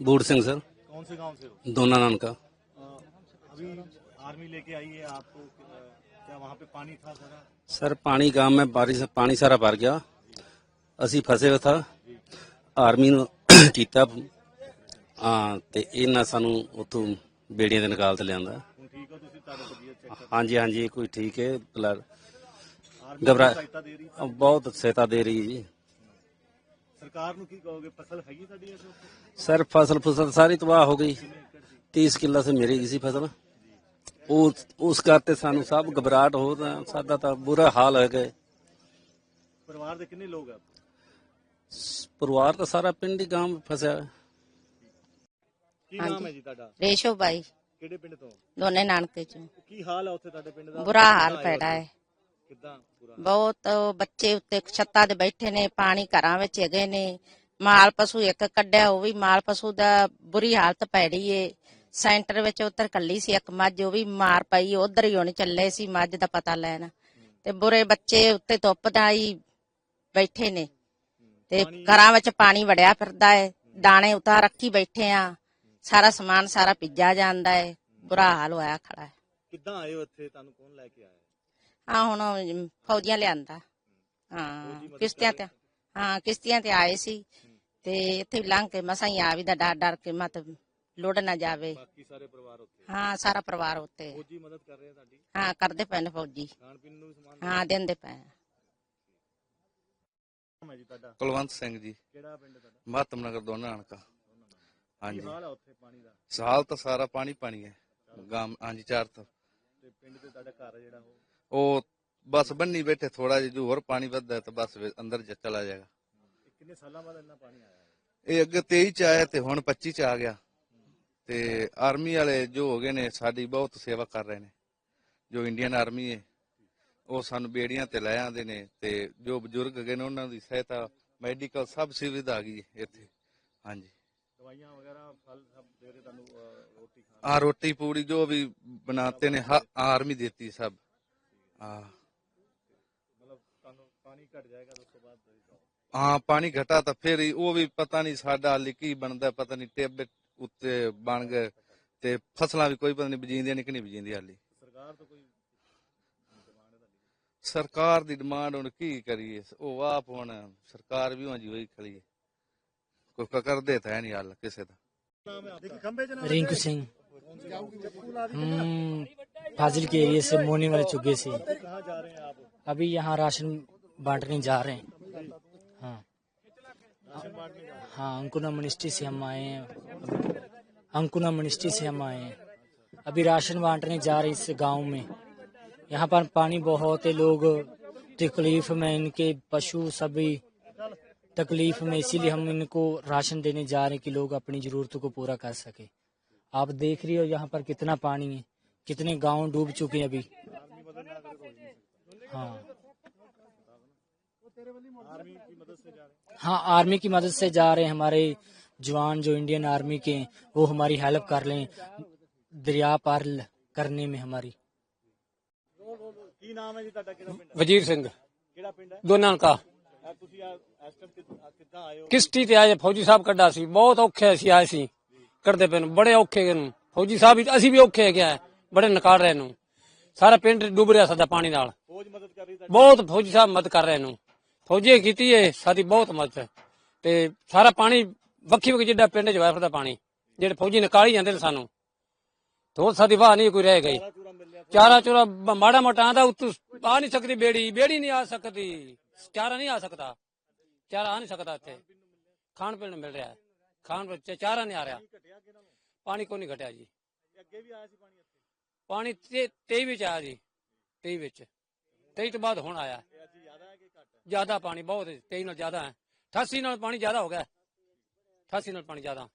बूढ़ सिंह सर कौन से गांव से हो दोना नान का अ, अभी आर्मी लेके आई है आपको अ, क्या वहाँ पे पानी था सारा सर ਪਾਣੀ गांव में बारिश ਪਾਣੀ ਸਾਰਾ ਭਰ ਗਿਆ ਅਸੀਂ ਫਸੇ ਹੋਏ ਥਾ ਆਰਮੀ ਨੂੰ ਕੀਤਾ ਹਾਂ ਤੇ ਇਹਨਾਂ ਸਾਨੂੰ ਉੱਥੋਂ ਬੇੜੀਆਂ ਦੇ ਨਿਕਾਲ ਤੇ ਲਿਆਂਦਾ ਹੁਣ ਠੀਕ ਹੋ ਤੁਸੀਂ ਤੁਹਾਡਾ ਤਬੀਅਤ ਚੈੱਕ ਕਰ ਹਾਂਜੀ ਹਾਂਜੀ ਕੋਈ ਠੀਕ ਹੈ ਬਲੱਡ ਆਰਮੀ ਘਬਰਾ- ਸਹਾਇਤਾ ਦੇ ਰਹੀ ਬਹੁਤ ਸਹਾਇਤਾ ਦੇ ਰਹੀ ਹੈ ਜੀ ਸਰਕਾਰ ਨੂੰ ਕੀ ਕਹੋਗੇ? ਫਸਲ ਹੈਗੀ ਸਾਡੀ ਇਸ ਵਕਤ ਸਰ ਫਸਲ ਫਸਲ ਸਾਰੀ ਤਬਾਹ ਹੋ ਗਈ। 30 ਕਿੱਲਾ ਸੇ ਮੇਰੀ ਗਈ ਸੀ ਫਸਲ। ਉਹ ਉਸ ਕਰਤੇ ਸਾਨੂੰ ਸਭ ਘਬਰਾਹਟ ਹੋ ਸਾਡਾ ਤਾਂ ਬੁਰਾ ਹਾਲ ਹੈ। ਗਏ ਪਰਿਵਾਰ ਦੇ ਕਿੰਨੇ ਲੋਕ ਆ? ਪਰਿਵਾਰ ਤਾਂ ਸਾਰਾ ਪਿੰਡ ਹੀ ਗਾਂਵ ਫਸਿਆ ਕੀ ਨਾਮ ਹੈ ਜੀ ਤੁਹਾਡਾ? ਰੇਸ਼ੋ ਬਾਈ। ਕਿਹੜੇ ਪਿੰਡ ਤੋਂ? ਦੋਨੇ ਨਾਨਕੇ ਚ। ਕੀ ਹਾਲ ਹੈ ਉੱਥੇ ਤੁਹਾਡੇ ਪਿੰਡ ਦਾ? ਬੁਰਾ ਹਾਲ ਪੈੜਾ ਹੈ। ਬਹੁਤ ਬੱਚੇ ਉੱਤੇ ਛੱਤਾਂ ਦੇ ਬੈਠੇ ਨੇ ਪਾਣੀ ਘਰਾਂ ਵਿੱਚ ਹੈਗੇ ਨੇ। ਮਾਲ ਪਸ਼ੂ ਇੱਕ ਕੱਢਿਆ ਉਹ ਵੀ ਮਾਲ ਪਸ਼ੂ ਦਾ ਬੁਰੀ ਹਾਲਤ ਪੈੜੀ ਏ। ਸੈਂਟਰ ਵਿੱਚ ਉਤਰ ਕੱਲੀ ਸੀ ਇੱਕ ਮੱਝ ਉਹ ਵੀ ਮਾਰ ਪਈ ਉਧਰ ਹੀ ਹੁਣ ਚੱਲੇ ਸੀ ਮੱਝ ਦਾ ਪਤਾ ਲੈਣ। ਤੇ ਬੁਰੇ ਬੱਚੇ ਉੱਤੇ ਧੁੱਪ ਦਾ ਹੀ ਬੈਠੇ ਨੇ। ਤੇ ਘਰਾਂ ਵਿੱਚ ਪਾਣੀ ਵੜਿਆ ਫਿਰਦਾ ਹੈ ਦਾਣੇ ਉਤਾਰ ਰੱਖੀ ਬੈਠੇ ਆ। ਸਾਰਾ ਸਮਾਨ ਸਾਰਾ ਭਿੱਜਾ ਜਾਂਦਾ ਹੈ ਬੁਰਾ ਹਾਲ ਹੋਇਆ ਖੜਾ ਹੈ ਕਿੱਦਾਂ ਆਏ ਹੋ ਇੱਥੇ? ਤੁਹਾਨੂੰ ਕੌਣ ਲੈ ਕੇ ਆਇਆ? ਆ ਹੁਣ ਫੌਜੀਆਂ ਲਿਆਂਦਾ। ਹਾਂ ਕਿਸ਼ਤੀਆਂ ਤੇ ਹਾਂ ਕਿਸ਼ਤੀਆਂ ਤੇ ਆਏ ਸੀ। ਤੇ ਇੱਥੇ ਲੰਘ ਕੇ ਮਸਾਂ ਹੀ ਆ ਵੀ ਦਾ ਡਰ ਡਰ ਕੇ ਮਤ ਲੁੱਟ ਨਾ ਜਾਵੇ। ਬਾਕੀ ਸਾਰੇ ਪਰਿਵਾਰ ਉੱਥੇ? ਹਾਂ ਸਾਰਾ ਪਰਿਵਾਰ ਉੱਤੇ ਫੌਜੀ ਮਦਦ ਕਰ ਰਹੇ ਆ ਤੁਹਾਡੀ? ਹਾਂ ਕਰਦੇ ਪਏ ਨੇ ਫੌਜੀ। ਖਾਣ ਪੀਣ ਨੂੰ ਵੀ ਸਮਾਨ ਹਾਂ ਦਿੰਦੇ ਪਏ ਆ। ਹੈ ਜੀ ਤੁਹਾਡਾ? ਕੁਲਵੰਤ ਸਿੰਘ ਜੀ। ਕਿਹੜਾ ਪਿੰਡ ਤੁਹਾਡਾ? ਮਹਤਮ ਨਗਰ ਦੋਨਾ ਅਣਕਾ ਹਾਂਜੀ। ਹਾਲ ਹੈ ਉੱਥੇ ਪਾਣੀ ਦਾ? ਸਾਲ ਤਾਂ ਸਾਰਾ ਪਾਣੀ ਪਾਣੀ ਹੈ। ਗਾਮ ਹਾਂਜੀ ਚਾਰ ਤੋਂ। ਤੇ ਪਿੰਡ ਤੇ ਤੁਹਾਡਾ ਘਰ ਜਿਹੜਾ ਉਹ? ਉਹ ਬਸ ਬੰਨੀ ਬੈਠੇ ਥੋੜਾ ਜਿਹਾ ਹੋਰ ਪਾਣੀ ਵੱਧਦਾ ਤਾਂ ਬਸ ਅੰਦਰ ਜ- ਚਲਾ ਜਾਏਗਾ। ਕਿੰਨੇ ਸਾਲਾਂ ਬਾਅਦ ਇੰਨਾ ਪਾਣੀ ਆਇਆ ਇਹ ਅੱਗੇ 23 ਚ ਆਇਆ ਤੇ ਹੁਣ 25 ਚ ਆ ਗਿਆ। ਤੇ ਆਰਮੀ ਵਾਲੇ ਜੋ ਹੋ ਗਏ ਨੇ ਸਾਡੀ ਬਹੁਤ ਸੇਵਾ ਕਰ ਰਹੇ ਨੇ। ਜੋ ਇੰਡੀਅਨ ਆਰਮੀ ਹੈ ਉਹ ਸਾਨੂੰ ਬੇੜੀਆਂ ਤੇ ਲੈ ਆਉਂਦੇ ਨੇ ਤੇ ਜੋ ਬਜ਼ੁਰਗ ਹੈਗੇ ਨੇ ਉਹਨਾਂ ਦੀ ਸਹਾਇਤਾ ਮੈਡੀਕਲ ਸਭ ਸੁਵਿਧਾ ਆ ਗਈ ਹੈ ਇੱਥੇ। ਹਾਂਜੀ। ਦਵਾਈਆਂ ਵਗੈਰਾ ਫਲ ਸਭ ਦੇ ਰਹੇ ਤੁਹਾਨੂੰ ਰੋਟੀ ਖਾਣ ਆ ਰੋਟੀ ਪੂੜੀ ਜੋ ਵੀ ਬਣਾਤੇ ਨੇ ਆਰਮੀ ਦਿੱਤੀ ਸਭ। ਹਾਂ। ਪਾਣੀ ਘਟਾ ਤਾਂ ਫੇਰ ਉਹ ਵੀ ਪਤਾ ਨਹੀਂ ਸਾਡਾ ਹਾਲੀ ਬਣਦਾ ਪਤਾ ਨਹੀਂ ਟਿੱਬ ਉੱਤੇ ਬਣ ਗਏ ਤੇ ਫਸਲਾਂ ਵੀ ਕੋਈ ਪਤਾ ਨਹੀਂ ਬਜੀਂਦੀਆਂ ਨਹੀਂ ਕਿ ਨਹੀਂ ਬਜੀਂਦੀਆਂ ਹਾਲੀ। ਸਰਕਾਰ ਤੋਂ ਕੋਈ ਸਰਕਾਰ ਦੀ ਡਿਮਾਂਡ ਹੁਣ ਕੀ ਕਰੀਏ? ਉਹ ਆਪ ਹੁਣ ਸਰਕਾਰ ਵੀ ਹੁੰਜੀ ਹੋਈ ਖੜੀ ਕੋਈ ਕਰਦੇ ਤਾਂ ਨਹੀਂ ਹੱਲ ਕਿਸੇ ਦਾ। ਰਿੰਕੂ ਸਿੰਘ। ਆਪका खंबे जना रिंकू सिंह हम फाजिल के एरिया से मोनी वाले चुगे से। हैं अभी यहाँ राशन बांटने जा रहे हैं। हाँ। हाँ अंकुना मिनिस्ट्री से हम आए हैं। अंकुना मिनिस्ट्री से हम आए हैं। अभी राशन बांटने जा रहे इस गाँव में। यहाँ पर पानी बहुत है, लोग तकलीफ़ में इनके पशु सभी तकलीफ़ में, इसीलिए हम इनको राशन देने जा रहे हैं कि लोग अपनी जरूरतों को पूरा कर सके। आप देख रही हो यहाँ पर कितना पानी है कितने गांव डूब चुके हैं अभी हाँ आर्मी की मदद से जा रहे हैं हाँ आर्मी की मदद से जा रहे हैं हमारे जवान जो इंडियन आर्मी के हैं, वो हमारी हेल्प कर लें दरिया पार ल- करने में हमारी ਕੀ ਨਾਮ ਹੈ ਜੀ ਤੁਹਾਡਾ ਕਿਹੜਾ ਪਿੰਡ ਹੈ ਵਜੀਰ ਸਿੰਘ ਕਿਹੜਾ ਪਿੰਡ ਹੈ ਦੋਨਾਂ ਕਾ ਇਹ ਤੁਸੀਂ ਆ ਇਸ ਟਾਈਮ ਕਿੱਦਾਂ ਆਏ ਹੋ ਕਿਸ਼ਤੀ ਤੇ ਆਏ ਫੌਜੀ ਸਾਹਿਬ ਕੱਢਾ ਸੀ ਬਹੁਤ ਔਖੇ ਅਸੀਂ ਆਏ ਸੀ ਕੱਢਦੇ ਪਏ ਨੂੰ ਬੜੇ ਔਖੇ ਗਏ ਨੂੰ ਫੌਜੀ ਸਾਹਿਬ ਵੀ ਅਸੀਂ ਵੀ ਔਖੇ ਹੈਗੇ ਆ ਬੜੇ ਨਕਾਰ ਰਹੇ ਨੂੰ ਸਾਰਾ ਪਿੰਡ ਡੁੱਬ ਰਿਹਾ ਸਾਡਾ ਪਾਣੀ ਨਾਲ। ਫੌਜ ਮਦਦ ਕਰ ਰਹੀ ਤੁਹਾਡੀ? ਬਹੁਤ ਫੌਜੀ ਸਾਹਿਬ ਮਦਦ ਕਰ ਰਹੇ ਨੂੰ ਫੌਜੀ ਕੀਤੀ ਏ ਸਾਡੀ ਬਹੁਤ ਮਦਦ ਤੇ ਸਾਰਾ ਪਾਣੀ ਵੱਖੀ ਵੱਖੀ ਜਿੱਡਾ ਪਿੰਡ ਚ ਵਾਇਆ ਫਿਰਦਾ ਪਾਣੀ ਜਿਹੜੇ ਫੌਜੀ ਨਿਕਾਲੀ ਜਾਂਦੇ ਨੇ ਸਾਨੂੰ। ਤੋਂ ਸਾਡੀ ਵਾਹ ਨਹੀਂ ਕੋਈ ਰਹਿ ਗਈ। ਚੂਰਾ ਚਾਰਾ ਮਾੜਾ ਮੋਟਾ ਆਂਦਾ ਉੱਤੋਂ ਆ ਨਹੀਂ ਸਕਦੀ ਬੇੜੀ ਬੇੜੀ ਨਹੀਂ ਆ ਸਕਦੀ। ਚਾਰਾ ਨਹੀਂ ਆ ਸਕਦਾ। ਚਾਰਾ ਆ ਨਹੀਂ ਸਕਦਾ ਇੱਥੇ। ਖਾਣ ਪੀਣ ਨੂੰ ਮਿਲ ਰਿਹਾ। ਖਾਣ ਪੀਣ ਚ ਚਾਰਾ ਨਹੀਂ ਆ ਰਿਹਾ ਘਟਿਆ ਕਿਹਨਾਂ ਨੂੰ? ਪਾਣੀ ਕੋਈ ਨਹੀਂ ਘਟਿਆ ਜੀ। ਇਹ ਅੱਗੇ ਵੀ ਆਇਆ ਸੀ ਪਾਣੀ ਇੱਥੇ? ਪਾਣੀ ਤੇ 23 ਵਿੱਚ ਆਇਆ ਜੀ 23 ਵਿੱਚ। 23 ਤੋਂ ਬਾਅਦ ਹੁਣ ਆਇਆ। ਇਹ ਅੱਜ ਜ਼ਿਆਦਾ ਹੈ ਕਿ ਘੱਟ? ਹੈ ਜ਼ਿਆਦਾ ਪਾਣੀ ਬਹੁਤ ਹੈ 23 ਨਾਲ ਜ਼ਿਆਦਾ ਹੈ। 88 ਨਾਲ ਪਾਣੀ ਜ਼ਿਆਦਾ ਹੋ ਗਿਆ। 88 ਨਾਲ ਪਾਣੀ ਜ਼ਿਆਦਾ।